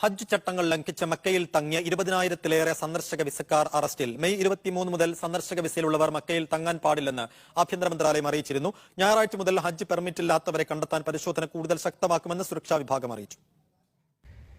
ഹജ്ജ് ചട്ടങ്ങൾ ലംഘിച്ച മക്കയിൽ തങ്ങിയ ഇരുപതിനായിരത്തിലേറെ സന്ദർശക വിസക്കാർ അറസ്റ്റിൽ. മെയ് ഇരുപത്തിമൂന്ന് മുതൽ സന്ദർശക വിസയിലുള്ളവർ മക്കയിൽ തങ്ങാൻ പാടില്ലെന്ന് ആഭ്യന്തര മന്ത്രാലയം അറിയിച്ചിരുന്നു. ഞായറാഴ്ച മുതൽ ഹജ്ജ് പെർമിറ്റ് ഇല്ലാത്തവരെ കണ്ടെത്താൻ പരിശോധന കൂടുതൽ ശക്തമാക്കുമെന്ന് സുരക്ഷാ വിഭാഗം അറിയിച്ചു.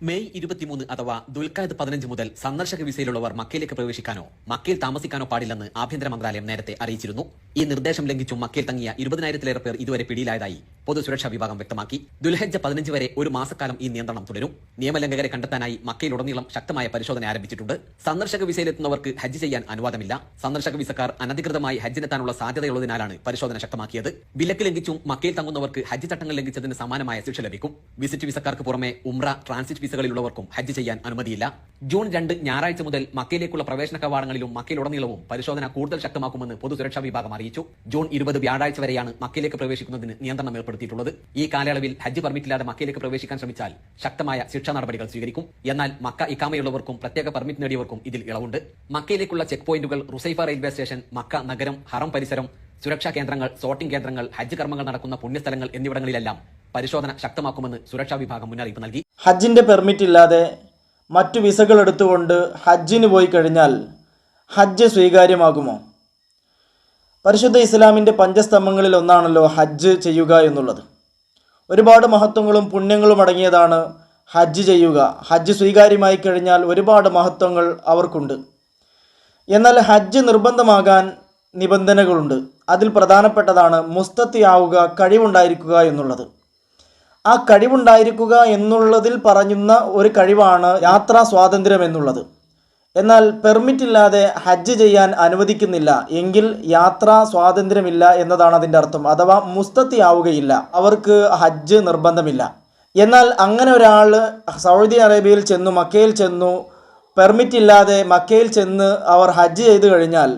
മെയ് ഇരുപത്തിമൂന്ന് അഥവാ ദുൽഖാദ് പതിനഞ്ച് മുതൽ സന്ദർശക വിസയിലുള്ളവർ മക്കയിലേക്ക് പ്രവേശിക്കാനോ മക്കയിൽ താമസിക്കാനോ പാടില്ലെന്ന് ആഭ്യന്തര മന്ത്രാലയം നേരത്തെ അറിയിച്ചിരുന്നു. ഈ നിർദ്ദേശം ലംഘിച്ചും മക്കയിൽ തങ്ങിയ ഇരുപതിനായിരത്തിലേറെ പേർ ഇതുവരെ പിടിയിലായതായി പൊതുസുരക്ഷാ വിഭാഗം വ്യക്തമാക്കി. ദുൽഹജ്ജ പതിനഞ്ച് വരെ ഒരു മാസക്കാലം ഈ നിയന്ത്രണം തുടരും. നിയമലംഘകരെ കണ്ടെത്താനായി മക്കയിലുടനീളം ശക്തമായ പരിശോധന ആരംഭിച്ചിട്ടുണ്ട്. സന്ദർശക വിസയിലെത്തുന്നവർക്ക് ഹജ്ജ് ചെയ്യാൻ അനുവാദമില്ല. സന്ദർശക വിസക്കാർ അനധികൃതമായി ഹജ്ജിനെത്താനുള്ള സാധ്യതയുള്ളതിനാലാണ് പരിശോധന ശക്തമാക്കിയത്. വിലക്ക് ലംഘിച്ചും മക്കയിൽ തങ്ങുന്നവർക്ക് ഹജ്ജ് ചട്ടങ്ങൾ ലംഘിച്ചതിന് സമാനമായ ശിക്ഷ ലഭിക്കും. വിസിറ്റ് വിസക്കാർക്ക് പുറമെ ഉംറ ട്രാൻസിറ്റ് വിസകളിലുള്ളവർക്കും ഹജ്ജ് ചെയ്യാൻ അനുമതിയില്ല. ജൂൺ രണ്ട് ഞായറാഴ്ച മുതൽ മക്കയിലേക്കുള്ള പ്രവേശന കവാടങ്ങളിലും മക്കയിലുടനീളവും പരിശോധന കൂടുതൽ ശക്തമാക്കുമെന്ന് പൊതുസുരക്ഷാ വിഭാഗം അറിയിച്ചു. ജൂൺ ഇരുപത് വ്യാഴാഴ്ച വരെയാണ് മക്കയിലേക്ക് പ്രവേശിക്കുന്നതിന് നിയന്ത്രണം ഏർപ്പെടുത്തിയിട്ടുള്ളത്. ഈ കാലയളവിൽ ഹജ്ജ് പെർമിറ്റില്ലാതെ മക്കയിലേക്ക് പ്രവേശിക്കാൻ ശ്രമിച്ചാൽ ശക്തമായ ശിക്ഷാ നടപടികൾ സ്വീകരിക്കും. എന്നാൽ മക്ക ഇക്കാമയുള്ളവർക്കും പ്രത്യേക പെർമിറ്റ് നേടിയവർക്കും ഇതിൽ ഇളവുണ്ട്. മക്കയിലേക്കുള്ള ചെക്ക് പോയിന്റുകൾ റുസൈഫ റെയിൽവേ സ്റ്റേഷൻ മക്ക നഗരം ഹറം പരിസരം സുരക്ഷാ കേന്ദ്രങ്ങൾ സോട്ടിംഗ് കേന്ദ്രങ്ങൾ ഹജ്ജ് കർമ്മങ്ങൾ നടക്കുന്ന പുണ്യസ്ഥലങ്ങൾ എന്നിവിടങ്ങളിലെല്ലാം പരിശോധന ശക്തമാക്കുമെന്ന് സുരക്ഷാ വിഭാഗം മുന്നറിയിപ്പ് നൽകി. ഹജ്ജിന്റെ പെർമിറ്റ് ഇല്ലാതെ മറ്റു വിസകൾ എടുത്തുകൊണ്ട് ഹജ്ജിന് പോയി കഴിഞ്ഞാൽ ഹജ്ജ് സ്വീകാര്യമാകുമോ? പരിശുദ്ധ ഇസ്ലാമിന്റെ പഞ്ചസ്തംഭങ്ങളിൽ ഒന്നാണല്ലോ ഹജ്ജ് ചെയ്യുക എന്നുള്ളത്. ഒരുപാട് മഹത്വങ്ങളും പുണ്യങ്ങളും അടങ്ങിയതാണ് ഹജ്ജ് ചെയ്യുക. ഹജ്ജ് സ്വീകാര്യമായി കഴിഞ്ഞാൽ ഒരുപാട് മഹത്വങ്ങൾ അവർക്കുണ്ട്. എന്നാൽ ഹജ്ജ് നിർബന്ധമാകാൻ നിബന്ധനകളുണ്ട്. അതിൽ പ്രധാനപ്പെട്ടതാണ് മുസ്തത്തിയാവുക കഴിവുണ്ടായിരിക്കുക എന്നുള്ളത്. ആ കഴിവുണ്ടായിരിക്കുക എന്നുള്ളതിൽ പറയുന്ന ഒരു കഴിവാണ് യാത്രാ സ്വാതന്ത്ര്യം എന്നുള്ളത്. എന്നാൽ പെർമിറ്റ് ഇല്ലാതെ ഹജ്ജ് ചെയ്യാൻ അനുവദിക്കുന്നില്ല. എങ്കിൽ യാത്രാ സ്വാതന്ത്ര്യമില്ല എന്നതാണ് അതിന്റെ അർത്ഥം. അഥവാ മുസ്തത്തി ആവുകയില്ല. അവർക്ക് ഹജ്ജ് നിർബന്ധമില്ല. എന്നാൽ അങ്ങനെ ഒരാൾ സൗദി അറേബ്യയിൽ ചെന്നു മക്കയിൽ ചെന്നു പെർമിറ്റ് ഇല്ലാതെ മക്കയിൽ ചെന്ന് അവർ ഹജ്ജ് ചെയ്തു കഴിഞ്ഞാൽ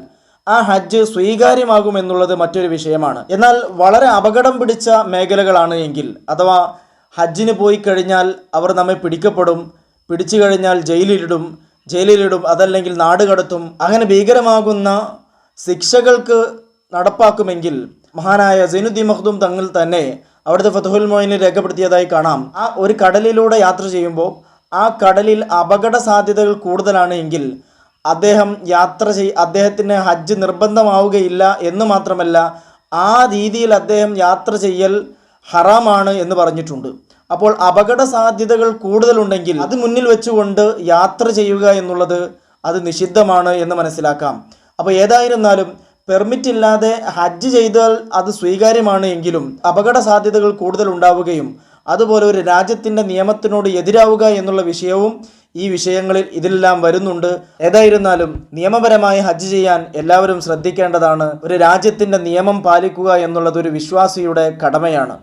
ആ ഹജ്ജ് സ്വീകാര്യമാകുമെന്നുള്ളത് മറ്റൊരു വിഷയമാണ്. എന്നാൽ വളരെ അപകടം പിടിച്ച മേഖലകളാണ് എങ്കിൽ അഥവാ ഹജ്ജിന് പോയി കഴിഞ്ഞാൽ അവർ നമ്മെ പിടിക്കപ്പെടും പിടിച്ചു കഴിഞ്ഞാൽ ജയിലിലിടും ജയിലിലിടും അതല്ലെങ്കിൽ നാട് കടത്തും. അങ്ങനെ ഭീകരമാകുന്ന ശിക്ഷകൾക്ക് നടപ്പാക്കുമെങ്കിൽ മഹാനായ സൈനുദ്ദീൻ മഖ്ദൂം തങ്ങൾ തന്നെ അവിടുത്തെ ഫതഹുൽ മോയിനിൽ രേഖപ്പെടുത്തിയതായി കാണാം. ആ ഒരു കടലിലൂടെ യാത്ര ചെയ്യുമ്പോൾ ആ കടലിൽ അപകട സാധ്യതകൾ കൂടുതലാണ് എങ്കിൽ അദ്ദേഹം യാത്ര ചെയ് അദ്ദേഹത്തിന് ഹജ്ജ് നിർബന്ധമാവുകയില്ല എന്ന് മാത്രമല്ല ആ രീതിയിൽ അദ്ദേഹം യാത്ര ചെയ്യൽ ഹറാമാണ് എന്ന് പറഞ്ഞിട്ടുണ്ട്. അപ്പോൾ അപകട സാധ്യതകൾ കൂടുതലുണ്ടെങ്കിൽ അത് മുന്നിൽ വെച്ചുകൊണ്ട് യാത്ര ചെയ്യുക എന്നുള്ളത് അത് നിഷിദ്ധമാണ് എന്ന് മനസ്സിലാക്കാം. അപ്പോൾ ഏതായിരുന്നാലും പെർമിറ്റ് ഇല്ലാതെ ഹജ്ജ് ചെയ്താൽ അത് സ്വീകാര്യമാണ് എങ്കിലും അപകട സാധ്യതകൾ കൂടുതൽ ഉണ്ടാവുകയും അതുപോലെ ഒരു രാജ്യത്തിന്റെ നിയമത്തിനോട് എതിരാവുക എന്നുള്ള വിഷയവും ഈ വിഷയങ്ങളിൽ ഇതിലെല്ലാം വരുന്നുണ്ട്. ഏതായിരുന്നാലും നിയമപരമായി ഹജ്ജ് ചെയ്യാൻ എല്ലാവരും ശ്രദ്ധിക്കേണ്ടതാണ്. ഒരു രാജ്യത്തിന്റെ നിയമം പാലിക്കുക എന്നുള്ളത് ഒരു വിശ്വാസിയുടെ കടമയാണ്.